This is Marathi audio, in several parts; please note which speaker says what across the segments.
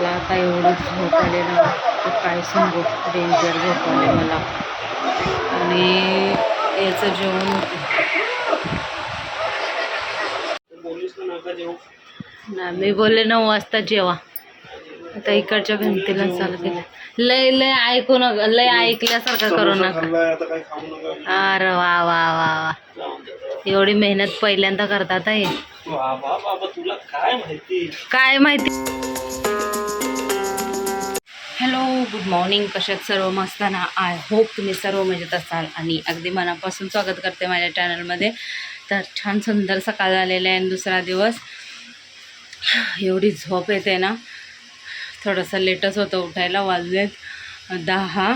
Speaker 1: मला आता एवढं झोप आले ना तर काय सांगू? डेंजर झोप आले मला. आणि याचं जेवण होतं. ना मी बोलले नऊ वाजता जेवा. आता इकडच्या भिंतीला चालू केलं. लय लय ऐकू नका लय ऐकल्यासारखं करू नका. अरे वा वा वा वा. एवढी मेहनत पहिल्यांदा करतात हे
Speaker 2: काय माहिती?
Speaker 1: काय माहिती? Hello good morning. कशात सर्व मस्त ना? आय होप तुम्ही सर्व मजेत असाल आणि अगदी मनापासून स्वागत करते माझ्या चॅनलमध्ये. तर छान सुंदर सकाळ झालेला आहे आणि दुसरा दिवस. एवढी झोप येते ना? थोडंसं लेटच होतं उठायला वाजलेत दहा.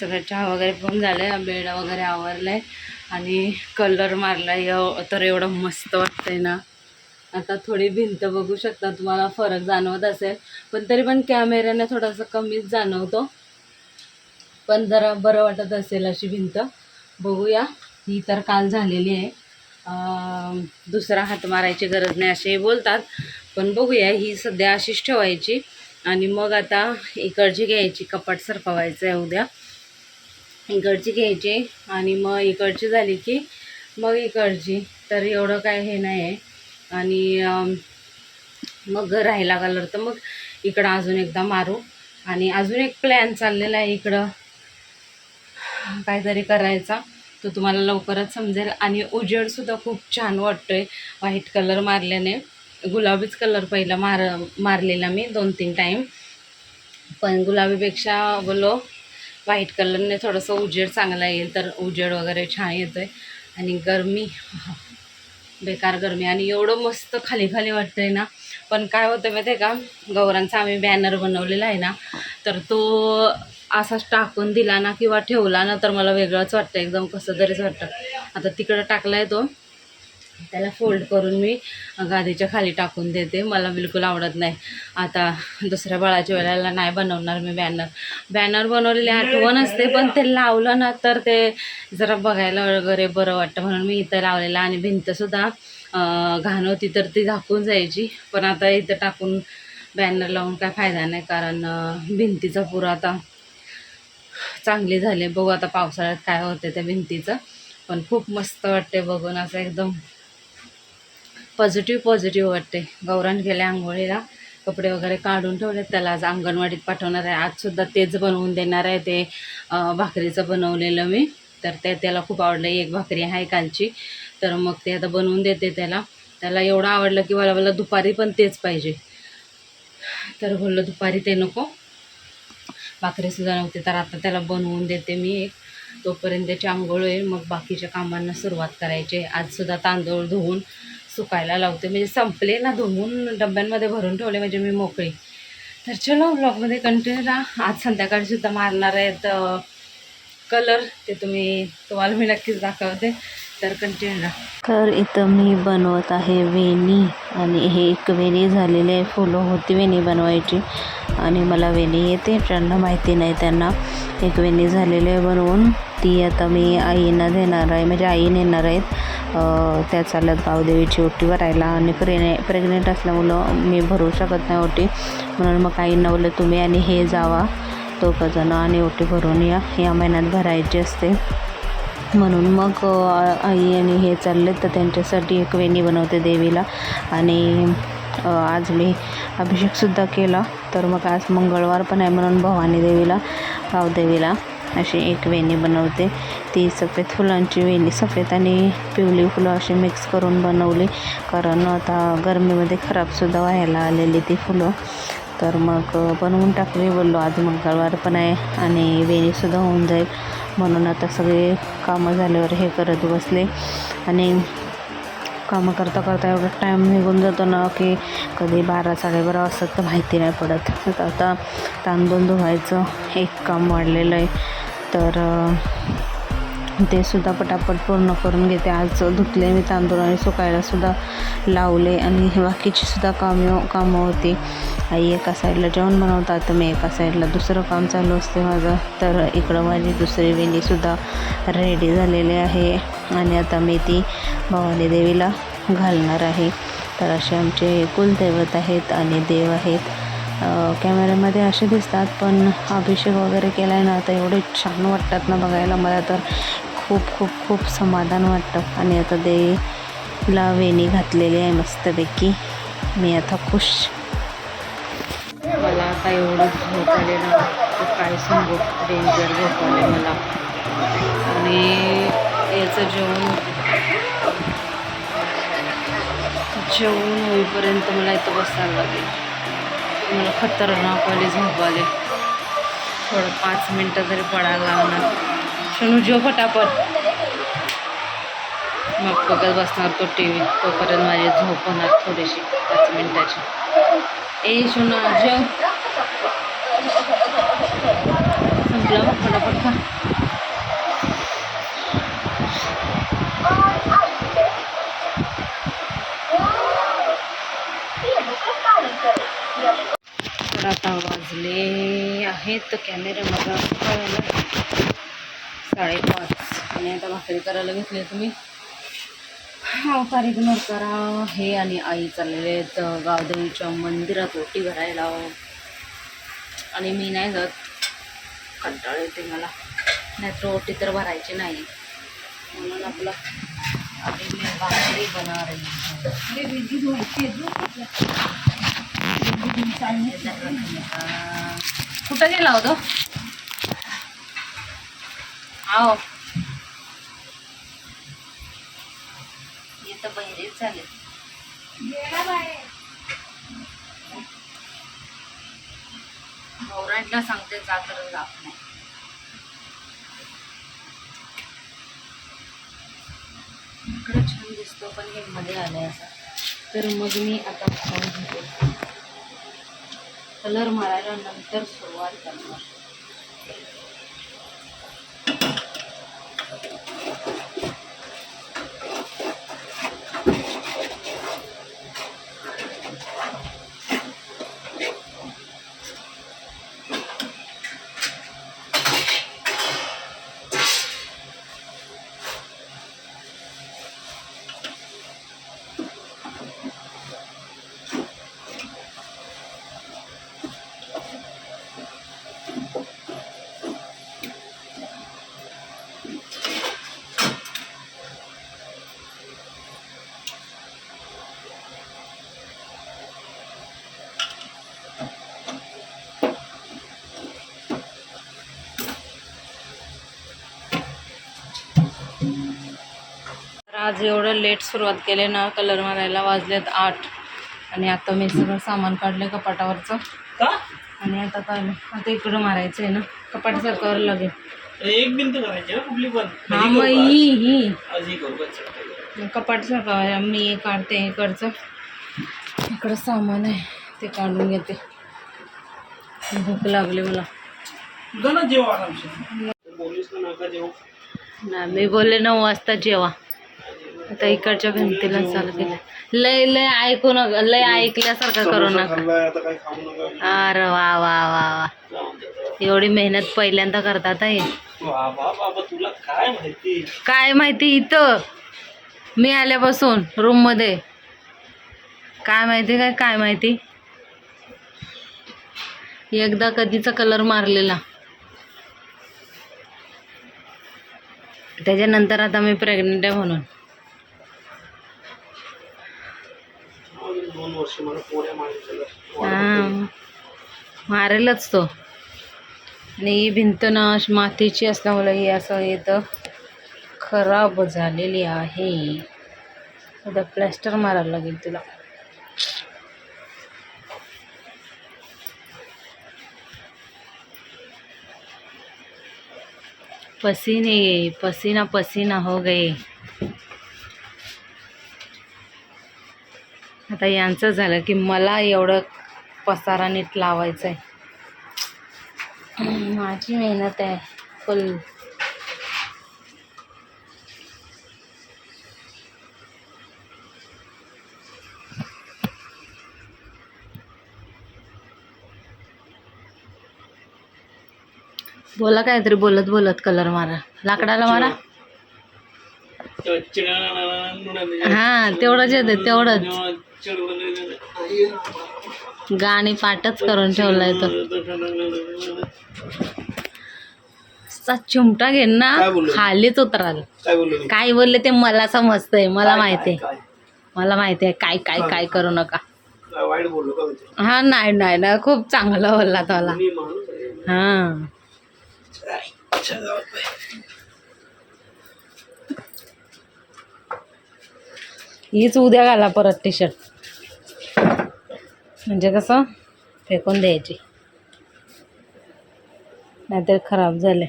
Speaker 1: सगळं चहा वगैरे पण झालं आहे बेड वगैरे आवरलं आहे आणि कलर मारला आहे तर एवढं मस्त वाटतं आहे ना? आता थोडी भिंत बघू शकता तुम्हाला फरक जाणवत असेल. पण तरी पण कॅमेऱ्याने थोडासा कमीच जाणवतो. पण जरा बरं वाटत असेल अशी भिंत. बघूया ही तर काल झालेली आहे. दुसरा हात मारायची गरज नाही असे बोलतात. पण बघूया ही सध्या अशीच ठेवायची. आणि मग आता इकडची घ्यायची कपाट सरपवायचं आहे उद्या. इकडची घ्यायची आणि मग इकडची झाली की मग इकडची. तर एवढं काय हे नाही आहे. आणि मग राहिला कलर तर मग इकडं अजून एकदा मारू. आणि अजून एक प्लॅन चाललेला आहे इकडं. काहीतरी करायचा तो तुम्हाला लवकरच समजेल. आणि उजेडसुद्धा खूप छान वाटतोय व्हाईट कलर मारल्याने. गुलाबीच कलर पहिला मार मारलेला मी दोन तीन टाईम पण गुलाबीपेक्षा बोलो व्हाईट कलरने थोडंसं उजेड चांगला येईल तर उजेड वगैरे छान येतो आहे आणि गरमी बेकार गरमी. आणि एवढं मस्त खाली खाली वाटतंय ना. पण काय होतं माहिती आहे का? गौरांचा आम्ही बॅनर बनवलेला आहे ना तर तो असाच टाकून दिला ना किंवा ठेवला ना तर मला वेगळंच वाटतं एकदम कसं तरीच वाटतं. आता तिकडं टाकला आहे तो. त्याला फोल्ड करून मी गादीच्या खाली टाकून देते. मला बिलकुल आवडत नाही. आता दुसऱ्या बाळाच्या वेळेला नाही बनवणार मी बॅनर बॅनर बनवलेली आठवण असते पण ते लावलं ना तर ते जरा बघायला वगैरे बरं वाटतं. म्हणून मी इथं लावलेलं आणि भिंतसुद्धा घाण होती तर ती झाकून जायची. पण आता इथं टाकून बॅनर लावून काय फायदा नाही कारण भिंतीचा पूर आता चांगली झाले. बघू आता पावसाळ्यात काय होते त्या भिंतीचं. पण खूप मस्त वाटते बघून असं एकदम. पॉझिटिव्ह पॉझिटिव्ह वाटते. गौरान गेल्या आंघोळीला कपडे वगैरे काढून ठेवले. त्याला आज अंगणवाडीत पाठवणार आहे. आजसुद्धा तेच बनवून देणार आहे ते भाकरीचं बनवलेलं मी. तर ते त्याला खूप आवडलं. एक भाकरी आहे कालची. तर मग ते आता बनवून देते त्याला. त्याला एवढं आवडलं की मला मला दुपारी पण तेच पाहिजे. तर बोललं दुपारी ते नको. भाकरीसुद्धा नव्हते. तर आता त्याला बनवून देते मी एक. तोपर्यंत त्याची आंघोळ होईल. मग बाकीच्या कामांना सुरुवात करायची. आहे. आजसुद्धा तांदूळ धुवून सुकायला लावते. म्हणजे संपले ना धुवून डब्यांमध्ये भरून ठेवले म्हणजे मी मोकळी. तर चलो ब्लॉगमध्ये कंटिन्यू राहा. आज संध्याकाळीसुद्धा मारणार आहेत कलर ते तुम्ही तुम्हाला मी नक्कीच दाखवते. तर कंटिन्यू
Speaker 3: तर इथं मी बनवत आहे वेणी आणि हे एक वेणी झालेली आहे फुलं होती वेणी बनवायची. आणि मला वेणी येते ज्यांना माहिती नाही त्यांना. एक वेणी झालेली आहे बनवून ती आता मी आईंना देणार आहे म्हणजे आई नेणार आहेत. त्या चालत गावदेवीची ओटी भरायला आणि प्रेने प्रेग्नेंट असल्यामुळं मी भरू शकत नाही ओटी. म्हणून मग आईंना बोललं तुम्ही आणि हे जावा. दोघंजणं आणि ओटी भरून या. या महिन्यात भरायची असते. म्हणून मग आई आणि हे चालले तर त्यांच्यासाठी एक वेणी बनवते देवीला. आणि आज मी अभिषेकसुद्धा केला. तर मग आज मंगळवार पण आहे म्हणून भवानी देवीला भावदेवीला अशी एक वेणी बनवते. ती सफेद फुलांची वेणी सफेद आणि पिवळी फुलं अशी मिक्स करून बनवली. कारण आता गरमीमध्ये खराबसुद्धा व्हायला आलेली ती फुलं. तर मग बनवून टाकली बोललो आज मंगळवार पण आहे आणि वेणीसुद्धा होऊन जाईल. म्हणून आता सगळे कामं झाल्यावर हे करत बसले. आणि कामं करता करता एवढा टाईम निघून जातो ना की कधी बारा साडेबारा वाजता तर माहिती नाही पडत. तर आता तांदूळ धुवायचं एक काम वाढलेलं आहे. तर ते सुद्धा पटापट पूर्ण करून घेते. आज धुतले मी तांदूळ आणि सुकायलासुद्धा लावले आणि बाकीची सुद्धा कामं कामं होती. आई एका साईडला जेवण बनवतात तर मी एका साईडला दुसरं काम चालू असते माझं. तर इकडं माझी दुसरी वेणीसुद्धा रेडी झालेली आहे. आणि आता मी ती भवानी देवीला घालणार आहे. तर असे आमचे कुलदैवत आहेत आणि देव आहेत. कॅमेऱ्यामध्ये असे दिसतात पण अभिषेक वगैरे केला आहे ना तर एवढे छान वाटतात ना बघायला. मला तर खूप खूप खूप समाधान वाटतं. आणि आता देवीला वेणी घातलेली आहे मस्तपैकी. मी आता खुश.
Speaker 1: मला आता एवढं झोप आलेलं काय सांगू? डेंजर झोप आले मला. आणि याचं जेवण जेवण होईपर्यंत मला इथं बसायला लागेल. मला खतरनाक वाली झोप आली. थोडं पाच मिनटं तरी पडायला लागणार. शनू जेव फटाफट. मग बघत बसणार तो टी व्ही तोपर्यंत माझी झोप होणार थोडीशी पाच मिनटाची. ए शोना जेव संपला मग फटाफट खा. तर आता वाजले आहेत तर कॅमेऱ्यामध्ये साडेपाच आणि आता भाकरी करायला घेतले तुम्ही? हा कार्यक्रम करा. हे आणि आई चाललेले आहेत गावदेवीच्या मंदिरात ओटी भरायला. आणि मी नाही जात. कंटाळ येते मला. नाहीतर ओटी तर भरायची नाही. म्हणून आपलं आधी मी भाकरी बनवणार कुठं गेला होतो? आओ चालेल. बहिरेच सांगते जा तर जात नाही. इकडे छान दिसतो पण हे मध्ये आलंय असं. तर मग मी आता खाऊन घेते. कलर मारायला नंतर सुरुवात करणार. आज एवढं लेट सुरुवात केले ना कलर मारायला वाजलेत आठ. आणि आता मी सगळं सामान काढलं कपाटावरचं. आणि आता काय आता इकडं मारायचं आहे ना कपाट सरकावर लागेल
Speaker 2: एक भिंत करायची
Speaker 1: हा मग? ही मी हे काढते इकडचं. इकडं सामान आहे ते काढून घेते. भूक लागली मला.
Speaker 2: ना
Speaker 1: मी बोलले नऊ वाजता जेवा. आता इकडच्या भिंतीला चालू केलं. लय लय ऐकू नका लय ऐकल्यासारखं करू नका. अरे वा वा वा वा. एवढी मेहनत पहिल्यांदा करतात हे
Speaker 2: काय माहिती
Speaker 1: इथं? मी आल्यापासून रूममध्ये काय माहिती काय काय माहिती? एकदा कधीचा कलर मारलेला. त्याच्यानंतर आता मी प्रेग्नेंट आहे म्हणून.
Speaker 2: दोन वर्ष मला पोऱ्या मारायच्या
Speaker 1: मारेलच तो. आणि ही भिंत ना मातीची असल्यामुळे ही असं येतं खराब झालेली आहे. आता प्लॅस्टर मारायला लागेल तिला. पसीने पसीना पसीना हो गए. आता यांचं झालं की मला एवढं पसारा नीट लावायचं आहे माझी मेहनत आहे फुल. बोला काहीतरी बोलत बोलत कलर मारा. लाकडाला मारा. हा तेवढंच येते तेवढंच. गाणी पाठच करून ठेवलाय तो. चिमटा घेईन ना? खालीच उतराल.
Speaker 2: काय बोललो
Speaker 1: ते मला समजतंय मला माहिती आहे. मला माहिती आहे काय काय काय करू नका? हा नाही नाही ना खूप चांगला बोलला तुला. हा. हीच उद्या घाला परत टी शर्ट म्हणजे कसं? फेकून द्यायची. नाहीतर खराब झाले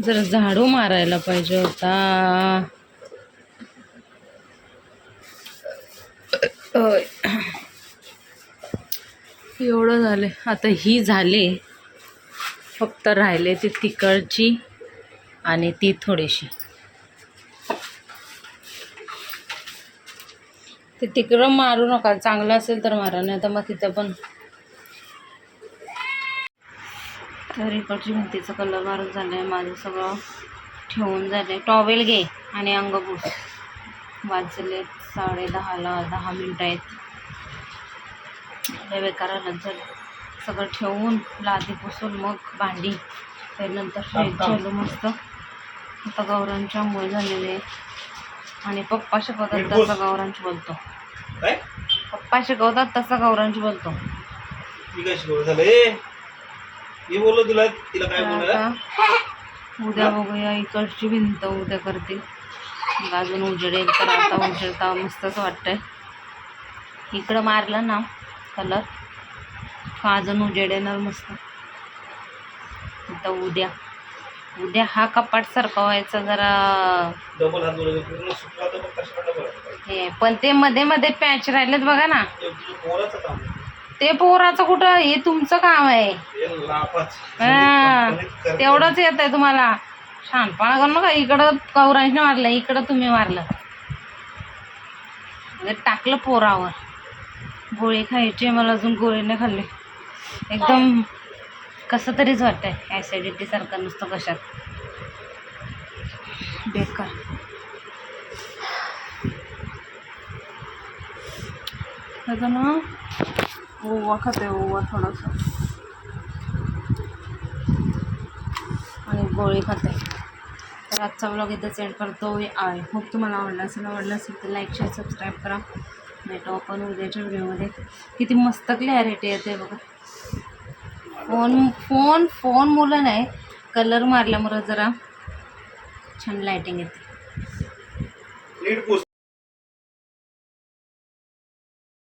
Speaker 1: जर झाडू मारायला पाहिजे होता. एवढं झाले आता ही झाले. फक्त राहिले ती तिकडची आणि ती थोडीशी. ते तिकडं मारू नका चांगलं असेल तर मारा नाही तर मग तिथं पण. तर इकडची भिंतीचं कलर मारून झालं आहे माझं सगळं ठेवून झालं टॉवेल घे आणि अंगबूट वाजले साडे दहाला दहा मिनटं आहेत. बेकार हालत झालं. सगळं ठेवून लादी पुसून मग भांडी. त्यानंतर फ्रेश झालं मस्त. आता गौरांच्या मुळे झालेले आहे. आणि पप्पा शिकवतात तसं गौरांची बोलतो. पप्पा शिकवतात तसं गौरांची बोलतो. उद्या बघूया इकडची भिंत उद्या करतील अजून उजेडेल तर आता उजेडता मस्तच वाटतंय. इकडं मारलं ना कलर अजून उजेड येणार मस्त. आता उद्या. उद्या हा कपाट जरा.
Speaker 2: मग कशा डबल
Speaker 1: हे पण ते मध्ये मध्ये पॅच राहिलेत बघा ना. ते पोराचं कुठं? हे तुमचं काम आहे.
Speaker 2: हे.
Speaker 1: तेवढंच येत आहे तुम्हाला. शहाणपणा करू नका इकडं कौरांशने मारलं इकडं तुम्ही मारलं. म्हणजे टाकलं पोरावर. गोळी खायची मला अजून गोळी नाही खाल्ली. एकदम कसं तरीच वाटतंय. ॲसिडिटी सारखं नुसतं कशात. बेकार. त्याचं ना ओवा खाते ओवा थोडासा. आणि गोळी खाते तर आजचा ब्लॉग इथं सेंड करतो आय होप तुम्हाला आवडला असेल आवडलं असेल तर लाईक शेअर सबस्क्राईब करा. भेटू आपण उद्याच्या व्हिडिओमध्ये किती मस्त क्लॅरिटी येते बघा. फोन फोन फोन मुलं नाही. कलर मारल्यामुळं जरा छान लायटिंग येते.
Speaker 2: नीट पुस